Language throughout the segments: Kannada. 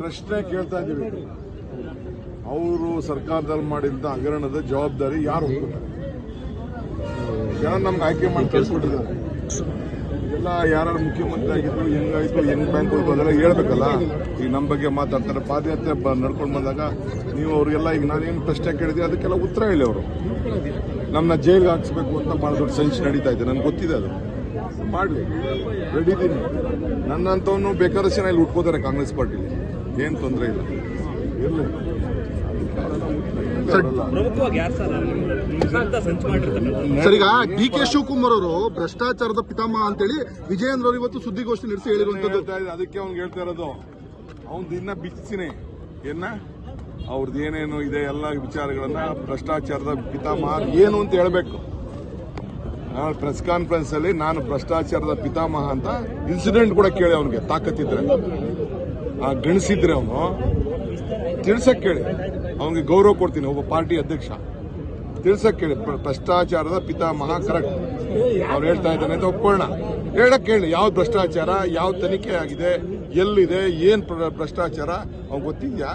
ಪ್ರಶ್ನೆ ಕೇಳ್ತಾ ಇದ್ದೀವಿ. ಅವರು ಸರ್ಕಾರದಲ್ಲಿ ಮಾಡಿದ್ದ ಹಗರಣದ ಜವಾಬ್ದಾರಿ ಯಾರು ಹೋಗ್ತಾರೆ ಜನ ನಮ್ಗೆ ಆಯ್ಕೆ ಮಾಡಿ ಕಳ್ಸಿಬಿಟ್ಟಿದ್ದಾರೆ ಎಲ್ಲ ಯಾರು ಮುಖ್ಯಮಂತ್ರಿ ಆಗಿದ್ರು ಹೆಂಗಾಯ್ತು ಹೆಂಗ್ ಬ್ಯಾಂಕ್ ಅದೆಲ್ಲ ಹೇಳ್ಬೇಕಲ್ಲ? ಈಗ ನಮ್ಮ ಬಗ್ಗೆ ಮಾತಾಡ್ತಾರೆ, ಪಾದಯಾತ್ರೆ ನಡ್ಕೊಂಡು ಬಂದಾಗ ನೀವು ಅವ್ರಿಗೆಲ್ಲ ಈಗ ನಾನೇನು ಪ್ರಶ್ನೆ ಕೇಳಿದೆ ಅದಕ್ಕೆಲ್ಲ ಉತ್ತರ ಹೇಳಿ ಅವರು. ನಮ್ಮನ್ನ ಜೈಲ್ಗೆ ಹಾಕ್ಸ್ಬೇಕು ಅಂತ ಭಾಳ ದೊಡ್ಡ ಸಂಚ್ ನಡೀತಾ ಇದೆ. ನನ್ಗೆ ಗೊತ್ತಿದೆ ಅದು. ಮಾಡಲಿ. ರೆಡಿ ಇದ್ದೀನಿ ನನ್ನಂತವನು ಬೇಕಾದಷ್ಟು ಇಲ್ಲಿ ಉಟ್ಕೋತಾರೆ ಕಾಂಗ್ರೆಸ್ ಪಾರ್ಟಿಲಿ. ಏನು ತೊಂದರೆ ಇಲ್ಲ. ಇರಲಿ. ಪ್ರಮುಖವಾಗಿ ಯಾರು ಸರ್? ನಿಮ್ಮ ವಿರುದ್ಧ ಸಂಚು ಮಾಡಿರ್ತಾರೆ. ಸರ್ ಈಗ ಡಿ ಕೆ ಶಿವಕುಮಾರ್ ಅವರು ಭ್ರಷ್ಟಾಚಾರದ ಪಿತಾಮಹ ಅಂತೇಳಿ ವಿಜಯೇಂದ್ರ ಅವರು ಇವತ್ತು ಸುದ್ದಿಗೋಷ್ಠಿ ನಡೆಸಿ ಹೇಳಿರುವಂತದ್ದು. ಅದಕ್ಕೆ ಅವ್ನು ಹೇಳ್ತಾ ಇರೋದು ಅವ್ನು ದಿನ ಬಿಚ್ಚಿನ ಏನ? ಅವ್ರದ್ದು ಏನೇನು ಇದೆ ಎಲ್ಲ ವಿಚಾರಗಳನ್ನ ಭ್ರಷ್ಟಾಚಾರದ ಪಿತಾಮಹ ಏನು ಅಂತ ಹೇಳ್ಬೇಕು. ಪ್ರೆಸ್ ಕಾನ್ಫರೆನ್ಸ್ ಅಲ್ಲಿ ನಾನು ಭ್ರಷ್ಟಾಚಾರದ ಪಿತಾಮಹ ಅಂತ ಇನ್ಸಿಡೆಂಟ್ ಕೂಡ ಕೇಳಿ ಅವನಿಗೆ ತಾಕತ್ತಿದ್ರೆ ಗಣಿಸಿದ್ರೆ ಅವನು ತಿಳ್ಸಕ್ಕೆ ಕೇಳಿ. ಅವನಿಗೆ ಗೌರವ ಕೊಡ್ತೀನಿ, ಒಬ್ಬ ಪಾರ್ಟಿ ಅಧ್ಯಕ್ಷ. ತಿಳ್ಸಕ್ ಕೇಳಿ ಭ್ರಷ್ಟಾಚಾರದ ಪಿತಾಮಹ ಕರೆಕ್ಟ್ ಅವ್ರು ಹೇಳ್ತಾ ಇದ್ದಾನೆ ಅಂತ ಒಪ್ಕೊಳ್ಳೋಣ. ಹೇಳಕ್ ಕೇಳಿ ಯಾವ್ದು ಭ್ರಷ್ಟಾಚಾರ, ಯಾವ ತನಿಖೆ ಆಗಿದೆ, ಎಲ್ಲಿದೆ, ಏನ್ ಭ್ರಷ್ಟಾಚಾರ? ಅವ್ನು ಗೊತ್ತಿದ್ಯಾ?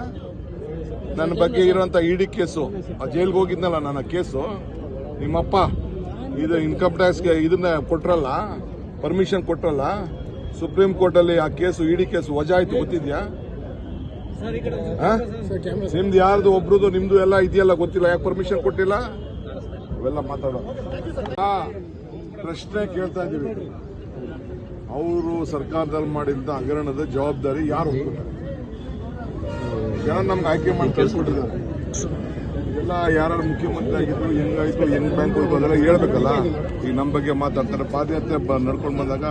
ನನ್ನ ಬಗ್ಗೆ ಇರುವಂತ ಇಡಿ ಕೇಸು. ಆ ಜೈಲ್ಗೆ ಹೋಗಿದ್ನಲ್ಲ ನನ್ನ ಕೇಸು. ನಿಮ್ಮಪ್ಪ, ಇದು ಇನ್ಕಮ್ ಟ್ಯಾಕ್ಸ್ಗೆ ಇದನ್ನ ಕೊಟ್ರಲ್ಲ ಪರ್ಮಿಷನ್ ಕೊಟ್ರಲ್ಲ ಸುಪ್ರೀಂ ಕೋರ್ಟ್ ಅಲ್ಲಿ ಆ ಕೇಸು ಇಡಿ ಕೇಸು ವಜಾ ಆಯ್ತು ಗೊತ್ತಿದ್ಯಾ? ನಿಮ್ದು ಯಾರ್ದು ಒಬ್ರದು ನಿಮ್ದು ಎಲ್ಲ ಇದೆಯಲ್ಲ ಗೊತ್ತಿಲ್ಲ ಯಾಕೆ ಪರ್ಮಿಷನ್ ಕೊಟ್ಟಿಲ್ಲ? ಅವೆಲ್ಲ ಮಾತಾಡೋ ಪ್ರಶ್ನೆ ಕೇಳ್ತಾ ಇದ್ದೀವಿ. ಅವರು ಸರ್ಕಾರದಲ್ಲಿ ಮಾಡಿದ್ದ ಹಗರಣದ ಜವಾಬ್ದಾರಿ ಯಾರು ಜನ ನಮ್ಗೆ ಆಯ್ಕೆ ಮಾಡಿ ಕಳ್ಸಿಬಿಟ್ಟಿದ್ದಾರೆ ಎಲ್ಲ ಯಾರು ಮುಖ್ಯಮಂತ್ರಿ ಆಗಿದ್ರು ಹೆಂಗಾಯ್ತು ಹೆಂಗ್ ಬ್ಯಾಂಕ್ ಹೋಯ್ತು ಅದೆಲ್ಲ ಹೇಳ್ಬೇಕಲ್ಲ? ಈಗ ನಮ್ಮ ಬಗ್ಗೆ ಮಾತಾಡ್ತಾರೆ, ಪಾದಯಾತ್ರೆ ನಡ್ಕೊಂಡು ಬಂದಾಗ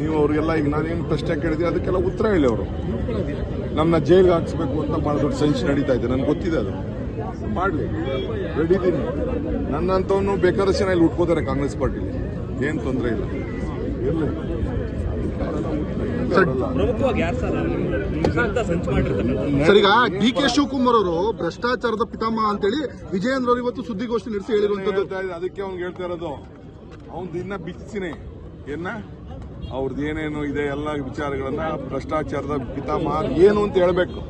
ನೀವು ಅವ್ರಿಗೆಲ್ಲ ಈಗ ನಾನೇನು ಪ್ರಶ್ನೆ ಕೇಳಿದ್ರೆ ಅದಕ್ಕೆಲ್ಲ ಉತ್ತರ ಹೇಳಿ ಅವರು. ನಮ್ಮನ್ನ ಜೈಲ್ಗೆ ಹಾಕ್ಸ್ಬೇಕು ಅಂತ ಭಾಳ ದೊಡ್ಡ ಸಂಚು ನಡೀತಾ ಇದೆ, ನನಗೆ ಗೊತ್ತಿದೆ ಅದು. ಮಾಡಲಿ ರೆಡಿ ಇದ್ದೀನಿ ನನ್ನಂತವನು ಬೇಕಾದಷ್ಟು ಜನ ಇಲ್ಲಿ ಉಟ್ಕೋತಾರೆ ಕಾಂಗ್ರೆಸ್ ಪಾರ್ಟಿಲಿ, ಏನು ತೊಂದರೆ ಇಲ್ಲ. ಇರಲಿ. ಸರ್. ಈಗ ಡಿ ಕೆ ಶಿವಕುಮಾರ್ ಅವರು ಭ್ರಷ್ಟಾಚಾರದ ಪಿತಾಮಹ ಅಂತೇಳಿ ವಿಜಯೇಂದ್ರ ಅವರು ಇವತ್ತು ಸುದ್ದಿಗೋಷ್ಠಿ ನಡೆಸಿ ಹೇಳಿರುವಂತದ್ದು. ಅದಕ್ಕೆ ಅವ್ನು ಹೇಳ್ತಾ ಇರೋದು. ಅವ್ನು ದಿನ ಬಿಚ್ಚಿಸಿನಿ. ಏನ? ಅವ್ರದ್ದು ಏನೇನು ಇದೆ ಎಲ್ಲ ವಿಚಾರಗಳನ್ನ ಭ್ರಷ್ಟಾಚಾರದ ಪಿತಾಮಹ ಏನು ಅಂತ ಹೇಳ್ಬೇಕು.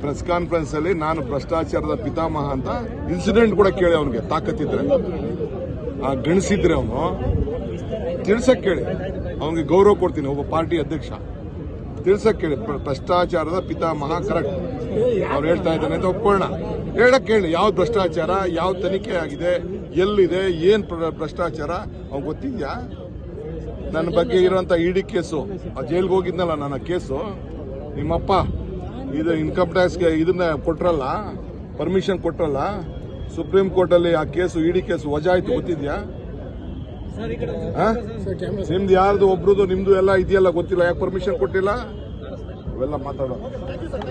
ಪ್ರೆಸ್ ಕಾನ್ಫರೆನ್ಸ್ ಅಲ್ಲಿ ನಾನು ಭ್ರಷ್ಟಾಚಾರದ ಪಿತಾಮಹ ಅಂತ ಇನ್ಸಿಡೆಂಟ್ ಕೂಡ ಕೇಳಿ ಅವನಿಗೆ ತಾಕತ್ತಿದ್ರೆ ಆ ಗಣಿಸಿದ್ರೆ ಅವನು. ತಿಳ್ಸಕ್ ಕೇಳಿ. ಅವನಿಗೆ ಗೌರವ ಕೊಡ್ತೀನಿ, ಒಬ್ಬ ಪಾರ್ಟಿ ಅಧ್ಯಕ್ಷ. ತಿಳ್ಸಕ್ ಕೇಳಿ ಭ್ರಷ್ಟಾಚಾರದ ಪಿತಾಮಹ ಕರೆಕ್ಟ್ ಅವ್ರು ಹೇಳ್ತಾ ಇದ್ದಾನೆ ಅಂತ ಒಪ್ಕೊಳ್ಳೋಣ. ಹೇಳಕ್ ಕೇಳಿ, ಯಾವ್ದು ಭ್ರಷ್ಟಾಚಾರ ಯಾವ ತನಿಖೆ ಆಗಿದೆ, ಎಲ್ಲಿದೆ, ಏನ್ ಭ್ರಷ್ಟಾಚಾರ? ಅವ್ನು ಗೊತ್ತಿದ್ಯಾ? ನನ್ನ ಬಗ್ಗೆ ಇರುವಂತ ಇಡಿ ಕೇಸು. ಆ ಜೈಲ್ಗೆ ಹೋಗಿದ್ನಲ್ಲ ನನ್ನ ಕೇಸು. ನಿಮ್ಮಪ್ಪ, ಇದು ಇನ್ಕಮ್ ಟ್ಯಾಕ್ಸ್ಗೆ ಇದನ್ನ ಕೊಟ್ರಲ್ಲ ಪರ್ಮಿಷನ್ ಕೊಟ್ರಲ್ಲ, ಸುಪ್ರೀಂ ಕೋರ್ಟ್ ಅಲ್ಲಿ ಆ ಕೇಸು ಇಡಿ ಕೇಸು ವಜಾ ಆಯ್ತು ಗೊತ್ತಿದ್ಯಾ? ನಿಮ್ದು ಯಾರ್ದು ಒಬ್ರದು ನಿಮ್ದು ಎಲ್ಲ ಇದೆಯಲ್ಲ ಗೊತ್ತಿಲ್ಲ. ಯಾಕೆ ಪರ್ಮಿಷನ್ ಕೊಟ್ಟಿಲ್ಲ? ಅವೆಲ್ಲ ಮಾತಾಡೋದು.